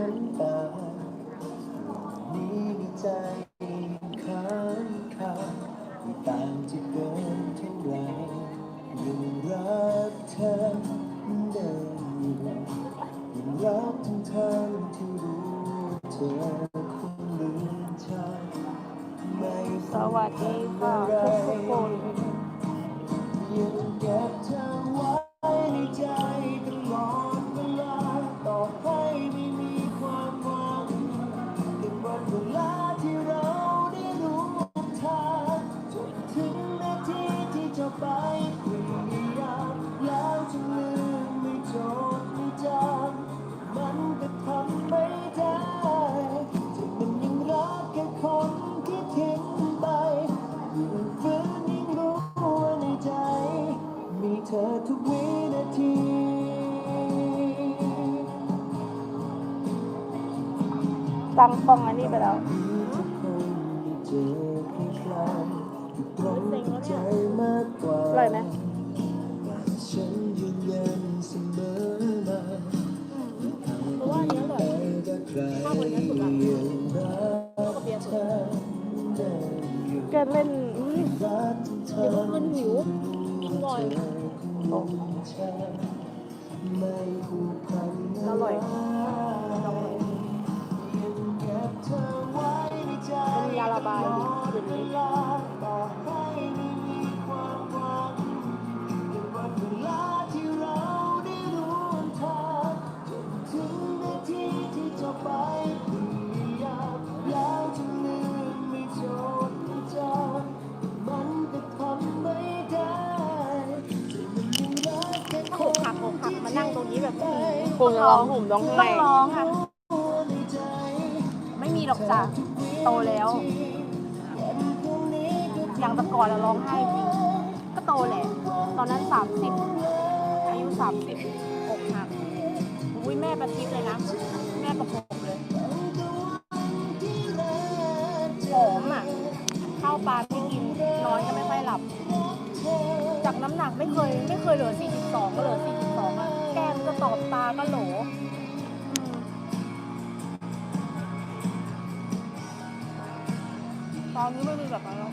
น้ำตานี้มีใจค้างคาไม่ต่างจะเกินเท่าไรยังรักเธอเหมือนเดิมอยู่ยังรักทั้งทางที่รู้เธอคงลืมฉันไม่สวัสดีค่ะทุกคนยังเก็บ ตั้งกล้องอันนี้ไปแล้วทุกคนได้เจอใครๆอยู่ตรงหัวใจมากกว่าอร่อยไหมฉันยืนยันเสมอมาเพราะว่าอันนี้อร่อยแต่ใครข้าวบนนี้สุดละยังรักเธอได้อยู่แกเล่นอืมรักเธอเดี๋ยวมันหิวกินก่อนคงใช่ไม่ผูกพันอร่อยยัง เก็บเธอไว้ในใจเป็นยาระบายดีคืนนี้ต่อให้ไม่มีความหวังเป็นวันเวลาที่เราได้รู้ทางจนถึงนาทีที่จะไปพยายามแล้วจะลืมไม่จดไม่จำมันก็ทำไม่ได้ที่มันยังรักแค่คหกนหักหกหักมานั่งตรงนี้แบบคงจะร้องห่มร้องไห้ต้องร้องค่ะในใจไม่มี หรอกจ้ะโตแล้ว อย่างแต่ก่อนเราร้องไห้จริงก็โตแหละ ตอนนั้นสามสิบอายุสามสิบอกหักอุ้ยแม่ประทิบเลยนะ แม่ประพบเลยหอมอะข้าวปลาไม่กินนอนก็ไม่ค่อยหลับ จากน้ำหนักไม่เคยไม่เคยเหลือ 42 ก็เหลือ 42อะแก้มก็ตอบตาก็โหล ตอนนี้ไม่มีแบบนั้นแล้ว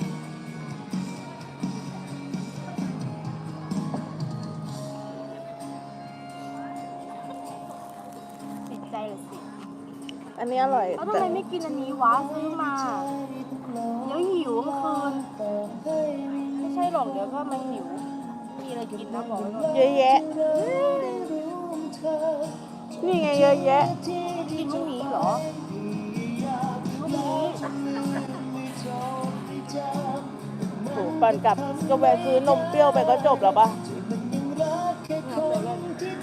ติดใจเลยสิอันนี้อร่อยแล้วทำแต่ไมไม่กินอันนี้วะซื้อมาเดี๋ยวหิวเมื่อคืนไม่ใช่หรอกเดี๋ยวก็มันหิวมีอะไรกินนะบอกไว้ก่อนเยอะแยะ นี่ไงเยอะแยะ กินพรุ่งนี้เหรอพรุ่งนี้ โหก่อนกลับก็แวะซื้อนมเปรี้ยวไปก็จบแล้วปะ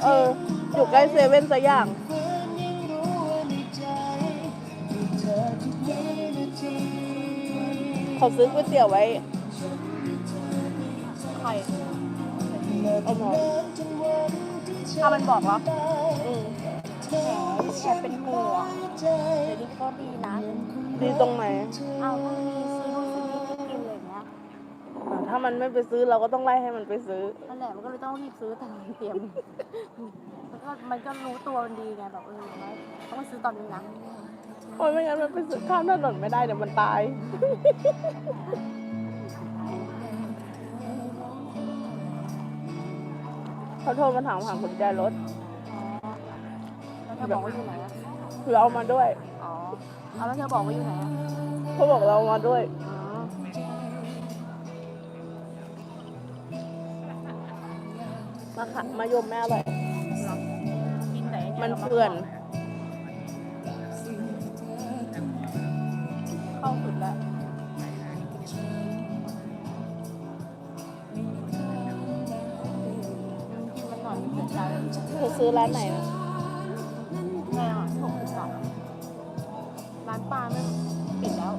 เออ อยู่ใกล้เซเว่นสักอย่างเขาซื้อก๋วยเตี๋ยวไว้ใครเอาหมอถ้ามันบอกเหรออืมแหมแอบเป็นห่วงเดี๋ยวนี้ก็ดีนะ ดีตรงไหน เอาถ้ามีซื้อนู่ ถ้ามันไม่ไปซื้อเราก็ต้องไล่ให้มันไปซื้อ นั่นแหละมันก็เลยต้องรีบซื้อแต่มันเตรียมมันก็มันก็รู้ตัวมันดีไงแบบเอออย่างน้อยต้องไปซื้อตอนนี้นะโอ้ยไม่งั้นมันไปซื้อข้ามถนนไม่ได้เดี๋ยวมันตาย เขาโทรมาถามหากุญแจรถแล้วเธอบอกว่าอยู่ไหนอะคือเอามาด้วย อ๋อเอาแล้วเธอบอกว่าอยู่ไหนอะเขาบอกเรามาด้วยอ๋ มาค่ะมายมแม่อร่อยมันเปื่อน เข้าสุดแล้วกินมันหน่อยมันเสียใจเธอซื้อร้านไหนนะแม่อะที่ผมติดต่อร้านปลาไม่ปิดแล้ว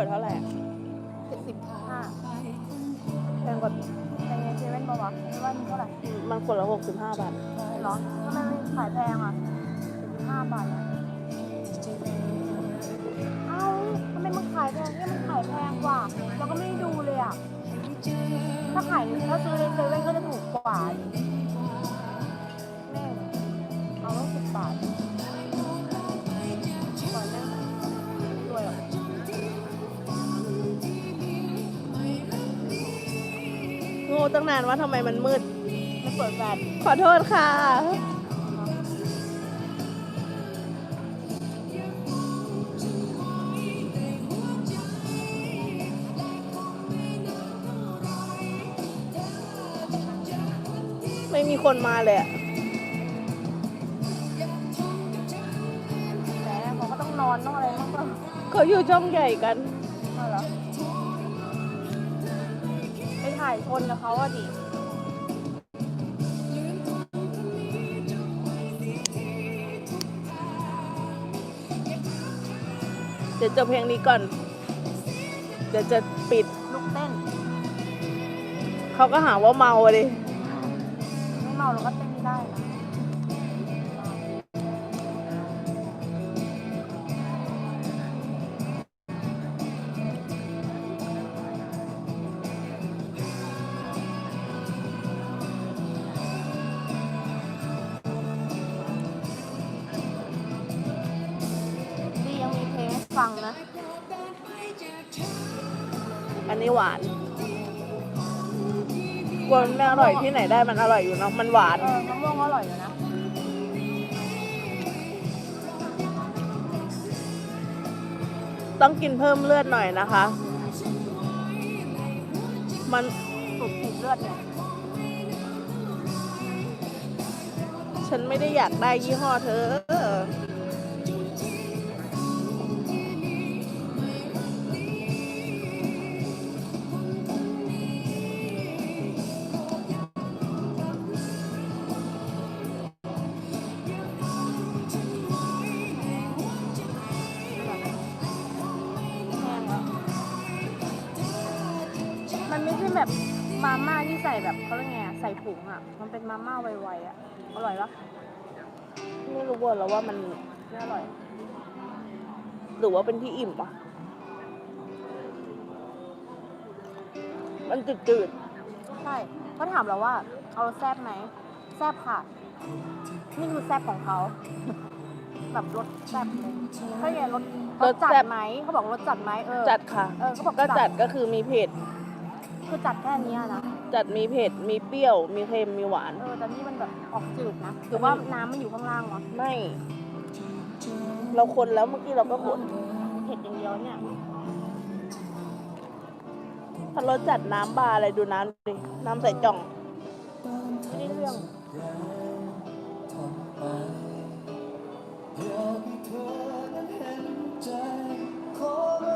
ขวดเท่าไหร่อะเจ็ดสิบห้าแพงกว่าในเซเว่นปะวะไม่ว่ามันเท่าไหร่มันขวดละหกสิบห้าบาทเหรอทำไมมันขายแพงอะเจ็ดสิบห้าบาทอะเอ้าทำไมมันขายแพงเนี่ยมันขายแพงกว่าเราก็ไม่ได้ดูเลยอะถ้าขายถ้าซื้อในเซเว่นก็จะถูกกว่า โง่ตั้งนานว่าทำไมมันมืดไม่เปิดแฟนขอโทษค่ะ ไม่มีคนมาเลยอะแต่เขาก็ต้องนอนต้องอะไรบ้างก็เขาอยู่ช่องใหญ่กันายชนกับเขาอะดิเดี๋ยวจบเพลงนี้ก่อน เดี๋ยวจะปิดลุกเต้น เขาก็หาว่าเมาอะดิไม่เมาเราก็เต้นไม่ได้นะ อันนี้หวานกลัวมันไม่อร่อยที่ไหนได้มันอร่อยอยู่เนาะมันหวาน เออมะม่วงก็อร่อยอยู่นะ ต้องกินเพิ่มเลือดหน่อยนะคะ มันสูบผิดเลือดเนี่ยฉันไม่ได้อยากได้ยี่ห้อเธอ แบบมาม่าที่ใส่แบบเขาเรียกไงอะใส่ถุงอะ มันเป็นมาม่าไวๆอะ อร่อยปะไม่รู้ว่าแล้วว่ามันไม่อร่อย หรือว่าเป็นที่อิ่มปะมันจืดใช่เขาถามเราว่า เอาแซบไหมแซบค่ะ นี่คือแซบของเขา แบบรสแซบเลยเขาไงรสรสจัดไหมเขาบอกรสจัดไหมเออ ๆจัดค่ะ เออเขาบอกก็จัดก็คือมีเผ็ด คือจัดแค่เนี้ยนะจัดมีเผ็ด มีเปรี้ยว มีเค็ม มีหวาน เออแต่นี่มันแบบออกจืดนะหรือว่าน้ำมันอยู่ข้างล่างวะไม่ เราคนแล้วเมื่อกี้เราก็คนเผ็ดอย่างเดียวเนี่ยถ้ารสจัดน้ำบาร์อะไรดูน้ำดิ น้ำใส่จ่อง ไม่ได้เรื่อง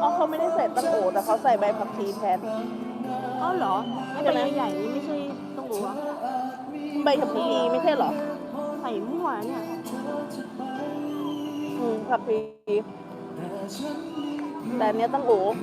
อ๋อเขาไม่ได้ใส่ตั้งโอแต่เขาใส่ใบผักชีแทน อ๋อเหรอไอ้ใช่ใบไหมใหญ่ๆนี่ไม่ใช่ต้องรู้อะใบผักชีไม่ใช่เหรอใส่มั่วเนี่ยอืมผักชีแต่อันเนี้ยตั้งโออ